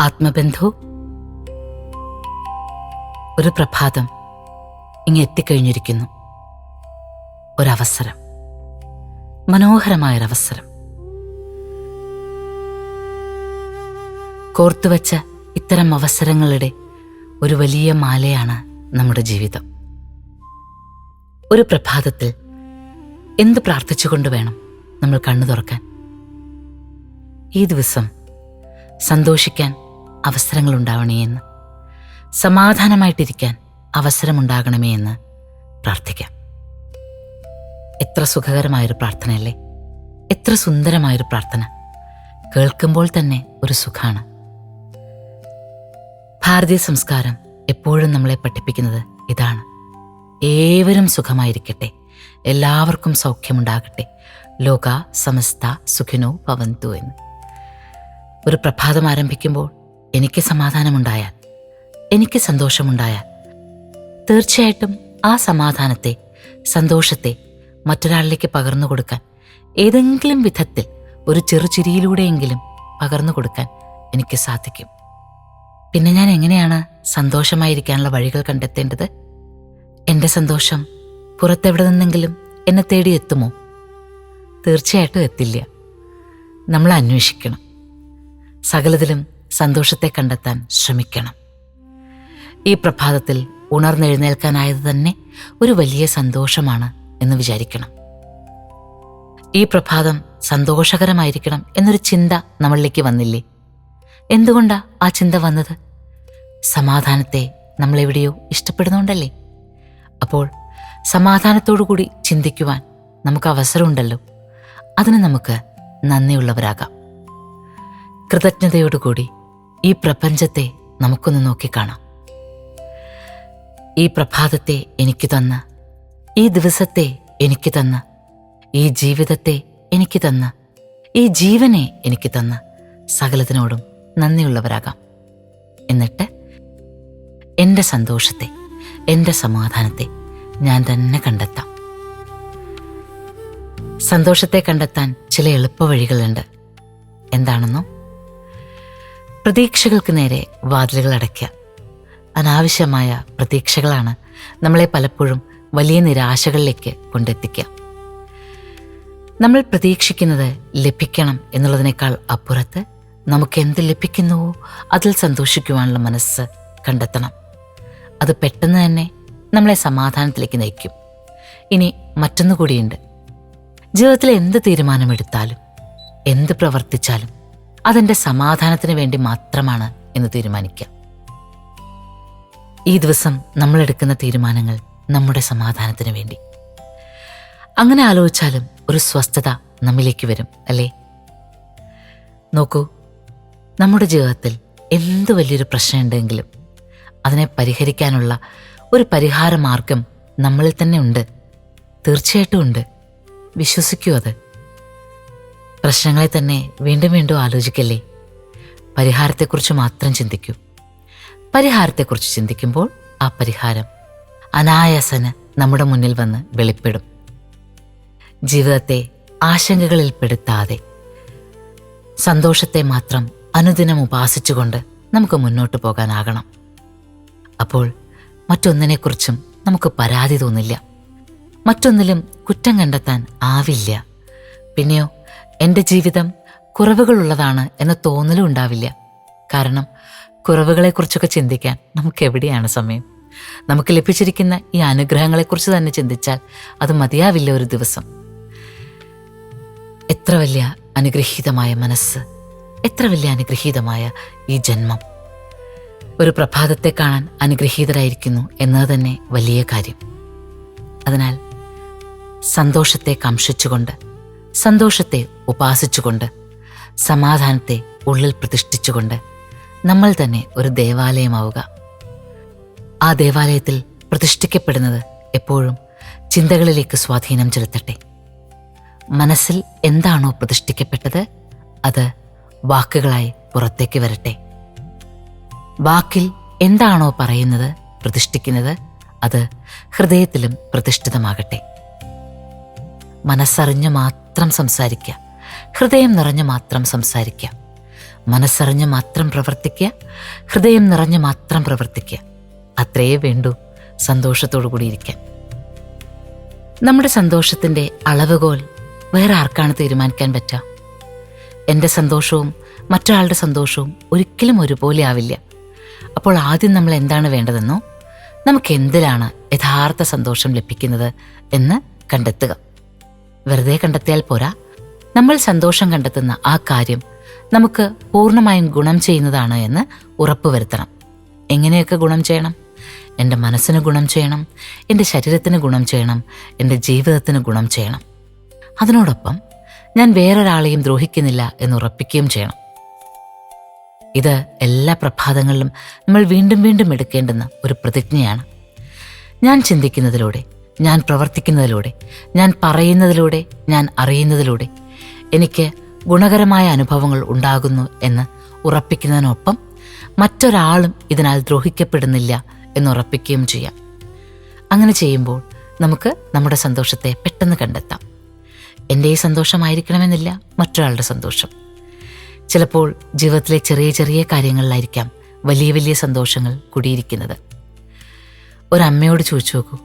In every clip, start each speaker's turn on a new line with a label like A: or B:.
A: ആത്മബന്ധു. ഒരു പ്രഭാതം ഇങ്ങ് എത്തിക്കഴിഞ്ഞിരിക്കുന്നു. ഒരവസരം. മനോഹരമായൊരവസരം. കോർത്തുവച്ച ഇത്തരം അവസരങ്ങളുടെ ഒരു വലിയ മാലയാണ് നമ്മുടെ ജീവിതം. ഒരു പ്രഭാതത്തിൽ എന്ത് പ്രാർത്ഥിച്ചുകൊണ്ട് വേണം നമ്മൾ കണ്ണു തുറക്കാൻ? ഈ ദിവസം സന്തോഷിക്കാൻ അവസരങ്ങൾ ഉണ്ടാവണേ എന്ന് സമാധാനമായിട്ടിരിക്കാൻ അവസരമുണ്ടാകണമേ എന്ന് പ്രാർത്ഥിക്കാം. എത്ര സുഖകരമായൊരു പ്രാർത്ഥനയല്ലേ? എത്ര സുന്ദരമായൊരു പ്രാർത്ഥന. കേൾക്കുമ്പോൾ തന്നെ ഒരു സുഖമാണ് ഭാരതീയ സംസ്കാരം എപ്പോഴും നമ്മളെ പഠിപ്പിക്കുന്നത് ഇതാണ്. ഏവരും സുഖമായിരിക്കട്ടെ. എല്ലാവർക്കും സൗഖ്യമുണ്ടാകട്ടെ. ലോക സമസ്ത സുഖിനോ ഭവന്തു എന്ന്. ഒരു പ്രഭാതം ആരംഭിക്കുമ്പോൾ എനിക്ക് സമാധാനമുണ്ടായാൽ എനിക്ക് സന്തോഷമുണ്ടായാൽ തീർച്ചയായിട്ടും ആ സമാധാനത്തെ സന്തോഷത്തെ മറ്റൊരാളിലേക്ക് പകർന്നു കൊടുക്കാൻ ഏതെങ്കിലും വിധത്തിൽ ഒരു ചെറുചിരിയിലൂടെയെങ്കിലും പകർന്നു കൊടുക്കാൻ എനിക്ക് സാധിക്കും. പിന്നെ ഞാൻ എങ്ങനെയാണ് സന്തോഷമായിരിക്കാനുള്ള വഴികൾ കണ്ടെത്തേണ്ടത്? എന്റെ സന്തോഷം പുറത്തെവിടെ നിന്നെങ്കിലും എന്നെ തേടി എത്തുമോ? തീർച്ചയായിട്ടും എത്തില്ല. നമ്മൾ അന്വേഷിക്കണം. സകലതിലും സന്തോഷത്തെ കണ്ടെത്താൻ ശ്രമിക്കണം. ഈ പ്രഭാതത്തിൽ ഉണർന്നെഴുന്നേൽക്കാനായത് തന്നെ ഒരു വലിയ സന്തോഷമാണ് എന്ന് വിചാരിക്കണം. ഈ പ്രഭാതം സന്തോഷകരമായിരിക്കണം എന്നൊരു ചിന്ത നമ്മളിലേക്ക് വന്നില്ലേ? എന്തുകൊണ്ടാ ആ ചിന്ത വന്നത്? സമാധാനത്തെ നമ്മളെവിടെയോ ഇഷ്ടപ്പെടുന്നുണ്ടല്ലേ? അപ്പോൾ സമാധാനത്തോടുകൂടി ചിന്തിക്കുവാൻ നമുക്ക് അവസരമുണ്ടല്ലോ. അതിന് നമുക്ക് നന്ദിയുള്ളവരാകാം. കൃതജ്ഞതയോടുകൂടി ഈ പ്രപഞ്ചത്തെ നമുക്കൊന്ന് നോക്കിക്കാണാം ഈ പ്രഭാതത്തെ എനിക്ക് തന്ന ഈ ദിവസത്തെ എനിക്ക് തന്ന ഈ ജീവിതത്തെ എനിക്ക് തന്ന ഈ ജീവനെ എനിക്ക് തന്ന സകലത്തിനോടും നന്ദിയുള്ളവരാകാം. എന്നിട്ട് എന്റെ സന്തോഷത്തെ എന്റെ സമാധാനത്തെ ഞാൻ തന്നെ കണ്ടെത്താം. സന്തോഷത്തെ കണ്ടെത്താൻ ചില എളുപ്പ വഴികളുണ്ട് എന്താണെന്നോ? പ്രതീക്ഷകൾക്ക് നേരെ വാതിലുകൾ അടയ്ക്കുക. അനാവശ്യമായ പ്രതീക്ഷകളാണ് നമ്മളെ പലപ്പോഴും വലിയ നിരാശകളിലേക്ക് കൊണ്ടെത്തിക്കുക. നമ്മൾ പ്രതീക്ഷിക്കുന്നത് ലഭിക്കണം എന്നുള്ളതിനേക്കാൾ അപ്പുറത്ത് നമുക്ക് എന്ത് ലഭിക്കുന്നുവോ അതിൽ സന്തോഷിക്കുവാനുള്ള മനസ്സ് കണ്ടെത്തണം. അത് പെട്ടെന്ന് തന്നെ നമ്മളെ സമാധാനത്തിലേക്ക് നയിക്കും. ഇനി മറ്റൊന്നുകൂടിയുണ്ട് ജീവിതത്തിൽ എന്ത് തീരുമാനമെടുത്താലും എന്ത് പ്രവർത്തിച്ചാലും അതെന്റെ സമാധാനത്തിന് വേണ്ടി മാത്രമാണ് എന്ന് തീരുമാനിക്കാം. ഈ ദിവസം നമ്മൾ എടുക്കുന്ന തീരുമാനങ്ങൾ നമ്മുടെ സമാധാനത്തിന് വേണ്ടി. അങ്ങനെ ആലോചിച്ചാലും ഒരു സ്വസ്ഥത നമ്മിലേക്ക് വരും അല്ലേ? നോക്കൂ നമ്മുടെ ജീവിതത്തിൽ എന്ത് വലിയൊരു പ്രശ്നമുണ്ടെങ്കിലും അതിനെ പരിഹരിക്കാനുള്ള ഒരു പരിഹാര മാർഗം നമ്മളിൽ തന്നെ ഉണ്ട്. തീർച്ചയായിട്ടും ഉണ്ട്. വിശ്വസിക്കൂ അത്. പ്രശ്നങ്ങളെ തന്നെ വീണ്ടും വീണ്ടും ആലോചിക്കല്ലേ? പരിഹാരത്തെക്കുറിച്ച് മാത്രം ചിന്തിക്കൂ. പരിഹാരത്തെക്കുറിച്ച് ചിന്തിക്കുമ്പോൾ ആ പരിഹാരം അനായാസന് നമ്മുടെ മുന്നിൽ വന്ന് വെളിപ്പെടും. ജീവിതത്തെ ആശങ്കകളിൽ പെടുത്താതെ സന്തോഷത്തെ മാത്രം അനുദിനം ഉപാസിച്ചുകൊണ്ട് നമുക്ക് മുന്നോട്ട് പോകാനാകണം. അപ്പോൾ മറ്റൊന്നിനെക്കുറിച്ചും നമുക്ക് പരാതി തോന്നില്ല. മറ്റൊന്നിലും കുറ്റം കണ്ടെത്താൻ ആവില്ല. പിന്നെയോ എന്റെ ജീവിതം കുറവുകളുള്ളതാണ് എന്ന തോന്നലും ഉണ്ടാവില്ല. കാരണം കുറവുകളെക്കുറിച്ചൊക്കെ ചിന്തിക്കാൻ നമുക്ക് എവിടെയാണ് സമയം? നമുക്ക് ലഭിച്ചിരിക്കുന്ന ഈ അനുഗ്രഹങ്ങളെക്കുറിച്ച് തന്നെ ചിന്തിച്ചാൽ അത് മതിയാവില്ല ഒരു ദിവസം. എത്ര വലിയ അനുഗ്രഹീതമായ മനസ്സ് എത്ര വലിയ അനുഗ്രഹീതമായ ഈ ജന്മം. ഒരു പ്രഭാതത്തെ കാണാൻ അനുഗ്രഹീതരായിരിക്കുന്നു എന്നത് തന്നെ വലിയ കാര്യം. അതിനാൽ സന്തോഷത്തെ കാംക്ഷിച്ചുകൊണ്ട് സന്തോഷത്തെ ഉപാസിച്ചുകൊണ്ട് സമാധാനത്തെ ഉള്ളിൽ പ്രതിഷ്ഠിച്ചുകൊണ്ട് നമ്മൾ തന്നെ ഒരു ദേവാലയമാവുക. ആ ദേവാലയത്തിൽ പ്രതിഷ്ഠിക്കപ്പെടുന്നത് എപ്പോഴും ചിന്തകളിലേക്ക് സ്വാധീനം ചെലുത്തട്ടെ. മനസ്സിൽ എന്താണോ പ്രതിഷ്ഠിക്കപ്പെട്ടത് അത് വാക്കുകളായി പുറത്തേക്ക് വരട്ടെ. വാക്കിൽ എന്താണോ പറയുന്നത് പ്രതിഷ്ഠിക്കുന്നത് അത് ഹൃദയത്തിലും പ്രതിഷ്ഠിതമാകട്ടെ. മനസ്സറിഞ്ഞു മാത്രം സംസാരിക്കുക ഹൃദയം നിറഞ്ഞു മാത്രം സംസാരിക്കുക മനസ്സറിഞ്ഞ് മാത്രം പ്രവർത്തിക്കുക ഹൃദയം നിറഞ്ഞ് മാത്രം പ്രവർത്തിക്കുക അത്രയേ വേണ്ടൂ. സന്തോഷത്തോടു കൂടി ഇരിക്കാൻ നമ്മുടെ സന്തോഷത്തിന്റെ അളവുകോൽ വേറെ ആർക്കാണ് തീരുമാനിക്കാൻ പറ്റുക എന്റെ സന്തോഷവും മറ്റൊരാളുടെ സന്തോഷവും ഒരിക്കലും ഒരുപോലെ ആവില്ല. അപ്പോൾ ആദ്യം നമ്മൾ എന്താണ് വേണ്ടതെന്നോ? നമുക്ക് എന്തിലാണ് യഥാർത്ഥ സന്തോഷം ലഭിക്കുന്നത് എന്ന് കണ്ടെത്തുക. വെറുതെ കണ്ടെത്തിയാൽ പോരാ. നമ്മൾ സന്തോഷം കണ്ടെത്തുന്ന ആ കാര്യം നമുക്ക് പൂർണമായും ഗുണം ചെയ്യുന്നതാണ് എന്ന് ഉറപ്പുവരുത്തണം എങ്ങനെയൊക്കെ ഗുണം ചെയ്യണം? എന്റെ മനസ്സിന് ഗുണം ചെയ്യണം എന്റെ ശരീരത്തിന് ഗുണം ചെയ്യണം എന്റെ ജീവിതത്തിന് ഗുണം ചെയ്യണം. അതിനോടൊപ്പം ഞാൻ വേറൊരാളെയും ദ്രോഹിക്കുന്നില്ല എന്ന് ഉറപ്പിക്കുകയും ചെയ്യണം. ഇത് എല്ലാ പ്രഭാതങ്ങളിലും നമ്മൾ വീണ്ടും വീണ്ടും എടുക്കേണ്ടുന്ന ഒരു പ്രതിജ്ഞയാണ്. ഞാൻ ചിന്തിക്കുന്നതിലൂടെ ഞാൻ പ്രവർത്തിക്കുന്നതിലൂടെ ഞാൻ പറയുന്നതിലൂടെ ഞാൻ അറിയുന്നതിലൂടെ എനിക്ക് ഗുണകരമായ അനുഭവങ്ങൾ ഉണ്ടാകുന്നു എന്ന് ഉറപ്പിക്കുന്നതിനൊപ്പം മറ്റൊരാളും ഇതിനാൽ ദ്രോഹിക്കപ്പെടുന്നില്ല എന്ന് ഉറപ്പിക്കുകയും ചെയ്യാം. അങ്ങനെ ചെയ്യുമ്പോൾ നമുക്ക് നമ്മുടെ സന്തോഷത്തെ പെട്ടെന്ന് കണ്ടെത്താം. എന്റെ ഈ സന്തോഷമായിരിക്കണമെന്നില്ല മറ്റൊരാളുടെ സന്തോഷം. ചിലപ്പോൾ ജീവിതത്തിലെ ചെറിയ ചെറിയ കാര്യങ്ങളിലായിരിക്കാം വലിയ വലിയ സന്തോഷങ്ങൾ കുടിയിരിക്കുന്നത്. ഒരമ്മയോട് ചോദിച്ചു നോക്കൂ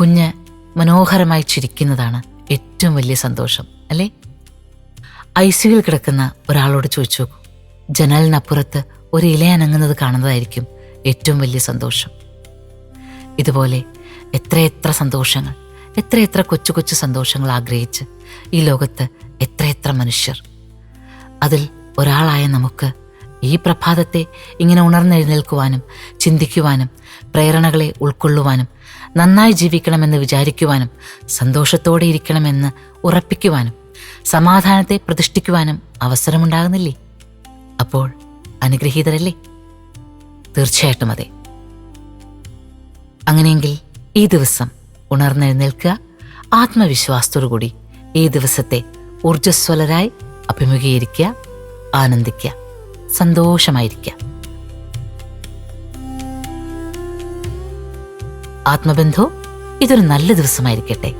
A: കുഞ്ഞ് മനോഹരമായി ചിരിക്കുന്നതാണ് ഏറ്റവും വലിയ സന്തോഷം അല്ലേ? ഐ കിടക്കുന്ന ഒരാളോട് ചോദിച്ചു ജനലിനപ്പുറത്ത് ഒരു ഇല അനങ്ങുന്നത് കാണുന്നതായിരിക്കും ഏറ്റവും വലിയ സന്തോഷം. ഇതുപോലെ എത്രയെത്ര സന്തോഷങ്ങൾ എത്രയെത്ര കൊച്ചു കൊച്ചു സന്തോഷങ്ങൾ ആഗ്രഹിച്ച് ഈ ലോകത്ത് എത്രയെത്ര മനുഷ്യർ. അതിൽ ഒരാളായ നമുക്ക് ഈ പ്രഭാതത്തെ ഇങ്ങനെ ഉണർന്നെഴുന്നേൽക്കുവാനും ചിന്തിക്കുവാനും പ്രേരണകളെ ഉൾക്കൊള്ളുവാനും നന്നായി ജീവിക്കണമെന്ന് വിചാരിക്കുവാനും സന്തോഷത്തോടെ ഇരിക്കണമെന്ന് ഉറപ്പിക്കുവാനും സമാധാനത്തെ പ്രതിഷ്ഠിക്കുവാനും അവസരമുണ്ടാകുന്നില്ലേ? അപ്പോൾ അനുഗ്രഹീതരല്ലേ? തീർച്ചയായിട്ടും അതെ. അങ്ങനെയെങ്കിൽ ഈ ദിവസം ഉണർന്നെഴുന്നേൽക്കുക. ആത്മവിശ്വാസത്തോടുകൂടി ഈ ദിവസത്തെ ഊർജസ്വലരായി അഭിമുഖീകരിക്കുക ആനന്ദിക്കുക സന്തോഷമായിരിക്കുക. ആത്മബന്ധു ഇതൊരു നല്ല ദിവസമായിരിക്കട്ടെ.